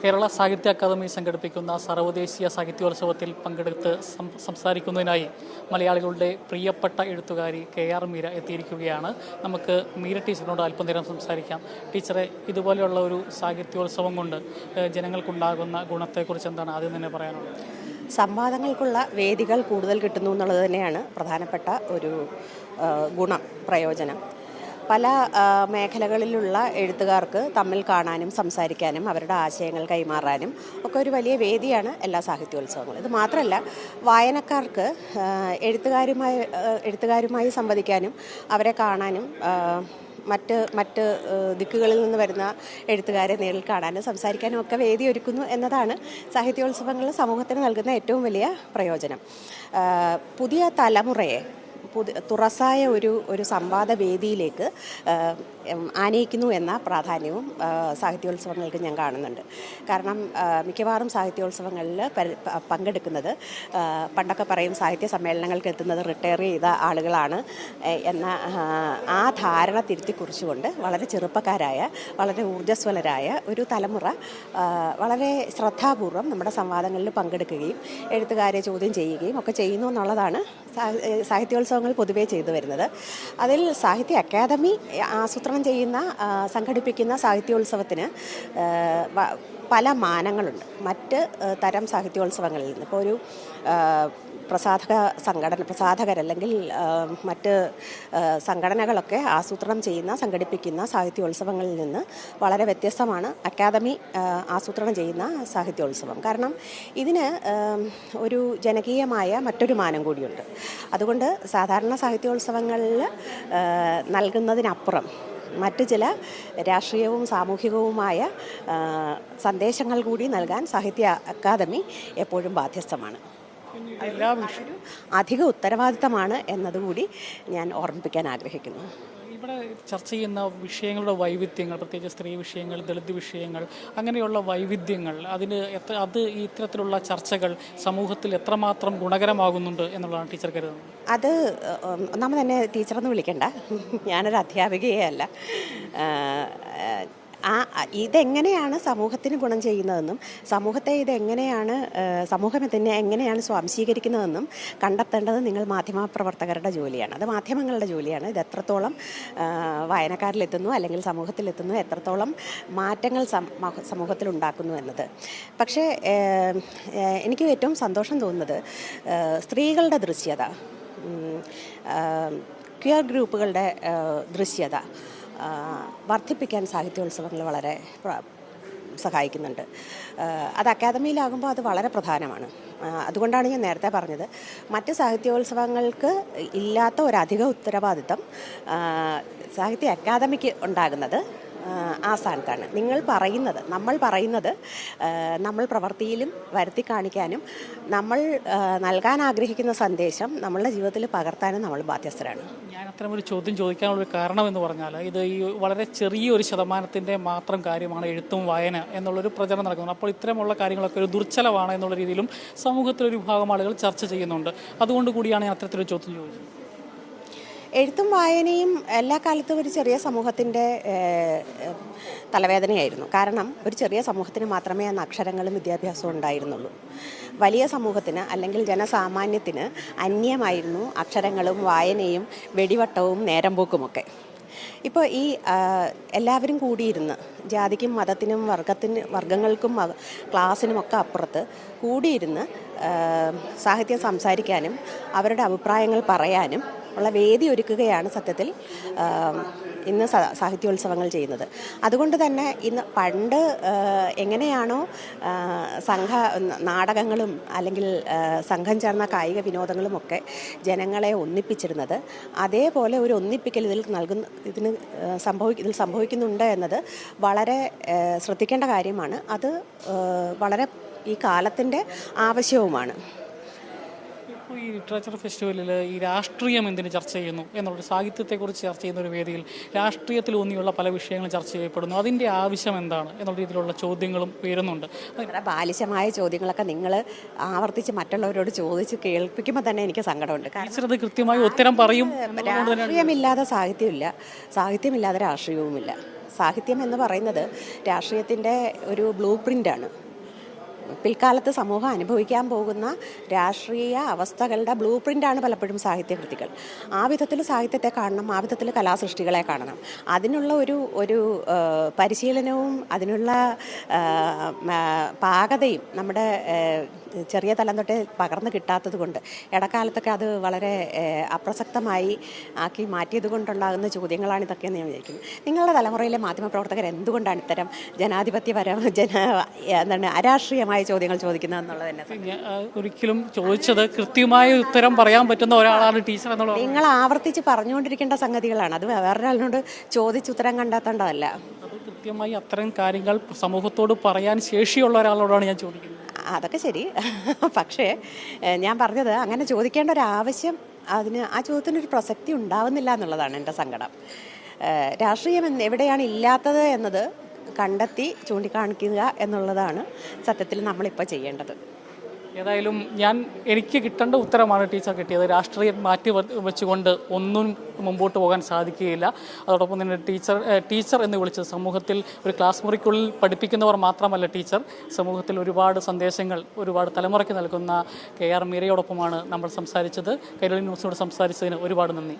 കേരള സാഹിത്യ അക്കാദമി സംഘടിപ്പിക്കുന്ന സർവദേശീയ സാഹിത്യോത്സവത്തിൽ പങ്കെടുത്ത് സംസാരിക്കുന്നതിനായി മലയാളികളുടെ പ്രിയപ്പെട്ട എഴുത്തുകാരി കെ ആർ മീര എത്തിയിരിക്കുകയാണ്. നമുക്ക് മീര ടീച്ചറിനോട് അല്പനേരം സംസാരിക്കാം. ടീച്ചറെ ഇതുപോലെയുള്ള ഒരു സാഹിത്യോത്സവം കൊണ്ട് ജനങ്ങൾക്കുണ്ടാകുന്ന ഗുണത്തെക്കുറിച്ച് എന്താണ് ആദ്യം തന്നെ പറയാനുള്ളത്? സംവാദങ്ങൾക്കുള്ള വേദികൾ കൂടുതൽ കിട്ടുന്നു എന്നുള്ളത് തന്നെയാണ് പ്രധാനപ്പെട്ട ഒരു ഗുണം പ്രയോജനം പല മേഖലകളിലുള്ള എഴുത്തുകാർക്ക് തമ്മിൽ കാണാനും സംസാരിക്കാനും അവരുടെ ആശയങ്ങൾ കൈമാറാനും ഒക്കെ ഒരു വലിയ വേദിയാണ് എല്ലാ സാഹിത്യോത്സവങ്ങളും. ഇത് മാത്രമല്ല വായനക്കാർക്ക് എഴുത്തുകാരുമായി എഴുത്തുകാരുമായി സംവദിക്കാനും അവരെ കാണാനും മറ്റ് മറ്റ് ദിക്കുകളിൽ നിന്ന് വരുന്ന എഴുത്തുകാരെ നേരിൽ കാണാനും സംസാരിക്കാനും ഒക്കെ വേദി ഒരുക്കുന്നു എന്നതാണ് സാഹിത്യോത്സവങ്ങൾ സമൂഹത്തിന് നൽകുന്ന ഏറ്റവും വലിയ പ്രയോജനം. പുതിയ തലമുറയെ തുറസായ ഒരു ഒരു സംവാദ വേദിയിലേക്ക് ആനയിക്കുന്നു എന്ന പ്രാധാന്യവും സാഹിത്യോത്സവങ്ങൾക്ക് ഞാൻ കാണുന്നുണ്ട്. കാരണം മിക്കവാറും സാഹിത്യോത്സവങ്ങളിൽ പങ്കെടുക്കുന്നത് പണ്ടൊക്കെ പറയും സാഹിത്യ സമ്മേളനങ്ങൾക്ക് എത്തുന്നത് റിട്ടയർ ചെയ്ത ആളുകളാണ് എന്ന ആ ധാരണ തിരുത്തി കുറിച്ചുകൊണ്ട് വളരെ ചെറുപ്പക്കാരായ വളരെ ഊർജസ്വലരായ ഒരു തലമുറ വളരെ ശ്രദ്ധാപൂർവം നമ്മുടെ സംവാദങ്ങളിൽ പങ്കെടുക്കുകയും എഴുത്തുകാരെ ചോദ്യം ചെയ്യുകയും ഒക്കെ ചെയ്യുന്നു എന്നുള്ളതാണ് സാഹിത്യോത്സവങ്ങൾ പൊതുവേ ചെയ്തു വരുന്നത്. അതിൽ സാഹിത്യ അക്കാദമി ആസൂത്രണം ചെയ്യുന്ന സംഘടിപ്പിക്കുന്ന സാഹിത്യോത്സവത്തിന് പല മാനങ്ങളുണ്ട്. മറ്റ് തരം സാഹിത്യോത്സവങ്ങളിൽ നിന്ന്. ഇപ്പോൾ ഒരു പ്രസാധക സംഘടന പ്രസാധകർ അല്ലെങ്കിൽ മറ്റ് സംഘടനകളൊക്കെ ആസൂത്രണം ചെയ്യുന്ന സംഘടിപ്പിക്കുന്ന സാഹിത്യോത്സവങ്ങളിൽ നിന്ന് വളരെ വ്യത്യസ്തമാണ് അക്കാദമി ആസൂത്രണം ചെയ്യുന്ന സാഹിത്യോത്സവം. കാരണം ഇതിന് ഒരു ജനകീയമായ മറ്റൊരു മാനം കൂടിയുണ്ട്. അതുകൊണ്ട് സാധാരണ സാഹിത്യോത്സവങ്ങളിൽ നൽകുന്നതിനപ്പുറം മറ്റ് ചില രാഷ്ട്രീയവും സാമൂഹികവുമായ സന്ദേശങ്ങൾ കൂടി നൽകാൻ സാഹിത്യ അക്കാദമി എപ്പോഴും ബാധ്യസ്ഥമാണ്. ഒരു അധിക ഉത്തരവാദിത്തമാണ് എന്നതുകൂടി ഞാൻ ഓർമ്മിപ്പിക്കാൻ ആഗ്രഹിക്കുന്നു. ഇവിടെ ചർച്ച ചെയ്യുന്ന വിഷയങ്ങളുടെ വൈവിധ്യങ്ങൾ പ്രത്യേകിച്ച് സ്ത്രീ വിഷയങ്ങൾ ദളിത് വിഷയങ്ങൾ അങ്ങനെയുള്ള വൈവിധ്യങ്ങൾ അതിന് എത്ര അത് ഇത്തരത്തിലുള്ള ചർച്ചകൾ സമൂഹത്തിൽ എത്രമാത്രം ഗുണകരമാകുന്നുണ്ട് എന്നുള്ളതാണ് ടീച്ചർ കരുതുന്നത്. അത് നമ്മൾ തന്നെ ടീച്ചറെന്ന് വിളിക്കണ്ട. ഞാനൊരു അധ്യാപികയേ അല്ല. ആ, ഇതെങ്ങനെയാണ് സമൂഹത്തിന് ഗുണം ചെയ്യുന്നതെന്നും സമൂഹത്തെ ഇതെങ്ങനെയാണ് സമൂഹം ഇതിനെ എങ്ങനെയാണ് സ്വാംശീകരിക്കുന്നതെന്നും കണ്ടെത്തേണ്ടത് നിങ്ങൾ മാധ്യമ പ്രവർത്തകരുടെ ജോലിയാണ്. അത് മാധ്യമങ്ങളുടെ ജോലിയാണ്. ഇത് എത്രത്തോളം വായനക്കാരിലെത്തുന്നു അല്ലെങ്കിൽ സമൂഹത്തിലെത്തുന്നു എത്രത്തോളം മാറ്റങ്ങൾ സമൂഹത്തിൽ ഉണ്ടാക്കുന്നു എന്നത്. പക്ഷേ എനിക്ക് ഏറ്റവും സന്തോഷം തോന്നുന്നത് സ്ത്രീകളുടെ ദൃശ്യത ക്വിയർ ഗ്രൂപ്പുകളുടെ ദൃശ്യത വർദ്ധിപ്പിക്കാൻ സാഹിത്യോത്സവങ്ങൾ വളരെ സഹായിക്കുന്നുണ്ട്. അത് അക്കാദമിയിലാകുമ്പോൾ അത് വളരെ പ്രധാനമാണ്. അതുകൊണ്ടാണ് ഞാൻ നേരത്തെ പറഞ്ഞത്. മറ്റ് സാഹിത്യോത്സവങ്ങൾക്ക് ഇല്ലാത്ത ഒരധിക ഉത്തരവാദിത്തം സാഹിത്യ അക്കാദമിക്ക് ഉണ്ടാകുന്നത് ആ സ്ഥാനത്താണ്. നിങ്ങൾ പറയുന്നത് നമ്മൾ പറയുന്നത് നമ്മൾ പ്രവൃത്തിയിലും വരുത്തി കാണിക്കാനും നമ്മൾ നൽകാൻ ആഗ്രഹിക്കുന്ന സന്ദേശം നമ്മളുടെ ജീവിതത്തിൽ പകർത്താനും നമ്മൾ ബാധ്യസ്ഥരാണ്. ഞാൻ അത്തരം ഒരു ചോദ്യം ചോദിക്കാനുള്ള ഒരു കാരണം എന്ന് പറഞ്ഞാൽ ഇത് ഈ വളരെ ചെറിയ ഒരു ശതമാനത്തിന്റെ മാത്രം കാര്യമാണ് എഴുത്തും വായന എന്നുള്ളൊരു പ്രചരണം നടക്കുന്നത്. അപ്പോൾ ഇത്തരമുള്ള കാര്യങ്ങളൊക്കെ ഒരു ദുർച്ചലമാണ് എന്നുള്ള രീതിയിലും സമൂഹത്തിലൊരു വിഭാഗം ആളുകൾ ചർച്ച ചെയ്യുന്നുണ്ട്. അതുകൊണ്ട് കൂടിയാണ് ഞാൻ അത്തരത്തിലൊരു ചോദ്യം ചോദിച്ചത്. എഴുത്തും വായനയും എല്ലാ കാലത്തും ഒരു ചെറിയ സമൂഹത്തിന്റെ തലവേദനയായിരുന്നു. കാരണം ഒരു ചെറിയ സമൂഹത്തിന് മാത്രമേ അന്ന് അക്ഷരങ്ങളും വിദ്യാഭ്യാസവും ഉണ്ടായിരുന്നുള്ളൂ. വലിയ സമൂഹത്തിന് അല്ലെങ്കിൽ ജനസാമാന്യത്തിന് അന്യമായിരുന്നു അക്ഷരങ്ങളും വായനയും വെടിവട്ടവും നേരമ്പോക്കുമൊക്കെ ഇപ്പോൾ ഈ എല്ലാവരും കൂടിയിരുന്ന് ജാതിക്കും മതത്തിനും വർഗത്തിന് വർഗങ്ങൾക്കും ക്ലാസ്സിനുമൊക്കെ അപ്പുറത്ത് കൂടിയിരുന്ന് സാഹിത്യം സംസാരിക്കാനും അവരുടെ അഭിപ്രായങ്ങൾ പറയാനും ഉള്ള വേദി ഒരുക്കുകയാണ് സത്യത്തിൽ ഇന്ന് സാഹിത്യോത്സവങ്ങൾ ചെയ്യുന്നത്. അതുകൊണ്ട് തന്നെ ഇന്ന് പണ്ട് എങ്ങനെയാണോ സംഘ നാടകങ്ങളും അല്ലെങ്കിൽ സംഘം ചേർന്ന കായിക വിനോദങ്ങളും ഒക്കെ ജനങ്ങളെ ഒന്നിപ്പിച്ചിരുന്നത് അതേപോലെ ഒരു ഒന്നിപ്പിക്കൽ ഇതിൽ നൽകുന്ന ഇതിന് സംഭവി ഇതിൽ സംഭവിക്കുന്നുണ്ട് എന്നത് വളരെ ശ്രദ്ധിക്കേണ്ട കാര്യമാണ്. അത് വളരെ ഈ കാലത്തിന്റെ ആവശ്യവുമാണ്. ഈ ലിറ്ററേച്ചർ ഫെസ്റ്റിവലിൽ ഈ രാഷ്ട്രീയം എന്തിന് ചർച്ച ചെയ്യുന്നു എന്നുള്ള സാഹിത്യത്തെക്കുറിച്ച് ചർച്ച ചെയ്യുന്ന ഒരു വേദിയിൽ രാഷ്ട്രീയത്തിൽ ഊന്നിയുള്ള പല വിഷയങ്ങളും ചർച്ച ചെയ്യപ്പെടുന്നു. അതിന്റെ ആവശ്യം എന്താണ് എന്നുള്ള രീതിയിലുള്ള ചോദ്യങ്ങളും ഉയരുന്നുണ്ട്. ബാലിശമായ ചോദ്യങ്ങളൊക്കെ നിങ്ങൾ ആവർത്തിച്ച് മറ്റുള്ളവരോട് ചോദിച്ച് കേൾപ്പിക്കുമ്പോൾ തന്നെ എനിക്ക് സങ്കടമുണ്ട്. അത് കൃത്യമായി ഉത്തരം പറയും രാഷ്ട്രീയമില്ലാതെ സാഹിത്യമില്ല. സാഹിത്യമില്ലാതെ രാഷ്ട്രീയവുമില്ല. സാഹിത്യം എന്ന് പറയുന്നത് രാഷ്ട്രീയത്തിന്റെ ഒരു ബ്ലൂ പ്രിന്റാണ്. പിൽക്കാലത്ത് സമൂഹം അനുഭവിക്കാൻ പോകുന്ന രാഷ്ട്രീയ അവസ്ഥകളുടെ ബ്ലൂ പ്രിന്റാണ് പലപ്പോഴും സാഹിത്യകൃതികൾ. ആ വിധത്തിൽ സാഹിത്യത്തെ കാണണം ആ വിധത്തിൽ കലാസൃഷ്ടികളെ കാണണം. അതിനുള്ള ഒരു ഒരു പരിശീലനവും അതിനുള്ള പാകതയും നമ്മുടെ ചെറിയ തലം തൊട്ടേ പകർന്നു കിട്ടാത്തത് കൊണ്ട് ഇടക്കാലത്തൊക്കെ അത് വളരെ അപ്രസക്തമായി ആക്കി മാറ്റിയത് കൊണ്ടുണ്ടാകുന്ന ചോദ്യങ്ങളാണ് ഇതൊക്കെയെന്ന് ഞാൻ വിചാരിക്കുന്നു. നിങ്ങളുടെ തലമുറയിലെ മാധ്യമപ്രവർത്തകർ എന്തുകൊണ്ടാണ് ഇത്തരം ജനാധിപത്യപരം ജന എന്താണ് അരാഷ്ട്രീയമായ ചോദ്യങ്ങൾ ചോദിക്കുന്നത് എന്നുള്ളത് തന്നെ ഒരിക്കലും ചോദിച്ചത് കൃത്യമായ ഉത്തരം പറയാൻ പറ്റുന്ന ഒരാളാണ് ടീച്ചർ എന്നുള്ളത് നിങ്ങൾ ആവർത്തിച്ച് പറഞ്ഞുകൊണ്ടിരിക്കേണ്ട സംഗതികളാണ്. അത് വേറൊരാളിനോട് ചോദിച്ച് ഉത്തരം കണ്ടെത്തേണ്ടതല്ല. അത് കൃത്യമായി അത്തരം കാര്യങ്ങൾ സമൂഹത്തോട് പറയാൻ ശേഷിയുള്ള ഒരാളോടാണ് ഞാൻ ചോദിക്കുന്നത്. അതൊക്കെ ശരി. പക്ഷേ ഞാൻ പറഞ്ഞത് അങ്ങനെ ചോദിക്കേണ്ട ഒരു ആവശ്യം അതിന് ആ ചോദ്യത്തിനൊരു പ്രസക്തി ഉണ്ടാവുന്നില്ല എന്നുള്ളതാണ് എന്റെ സങ്കടം. രാഷ്ട്രീയം എവിടെയാണ് ഇല്ലാത്തത് എന്നത് കണ്ടെത്തി ചൂണ്ടിക്കാണിക്കുക എന്നുള്ളതാണ് സത്യത്തിൽ നമ്മളിപ്പോൾ ചെയ്യേണ്ടത്. ഏതായാലും ഞാൻ എനിക്ക് കിട്ടേണ്ട ഉത്തരമാണ് ടീച്ചർ കിട്ടിയത്. രാഷ്ട്രീയം മാറ്റി വെച്ചുകൊണ്ട് ഒന്നും മുമ്പോട്ട് പോകാൻ സാധിക്കുകയില്ല. അതോടൊപ്പം തന്നെ ടീച്ചർ ടീച്ചർ എന്ന് വിളിച്ചത് സമൂഹത്തിൽ ഒരു ക്ലാസ് മുറിക്കുള്ളിൽ പഠിപ്പിക്കുന്നവർ മാത്രമല്ല ടീച്ചർ. സമൂഹത്തിൽ ഒരുപാട് സന്ദേശങ്ങൾ ഒരുപാട് തലമുറയ്ക്ക് നൽകുന്ന കെ ആർ മീരയോടൊപ്പമാണ് നമ്മൾ സംസാരിച്ചത്. കൈരളി ന്യൂസിനോട് സംസാരിച്ചതിന് ഒരുപാട് നന്ദി.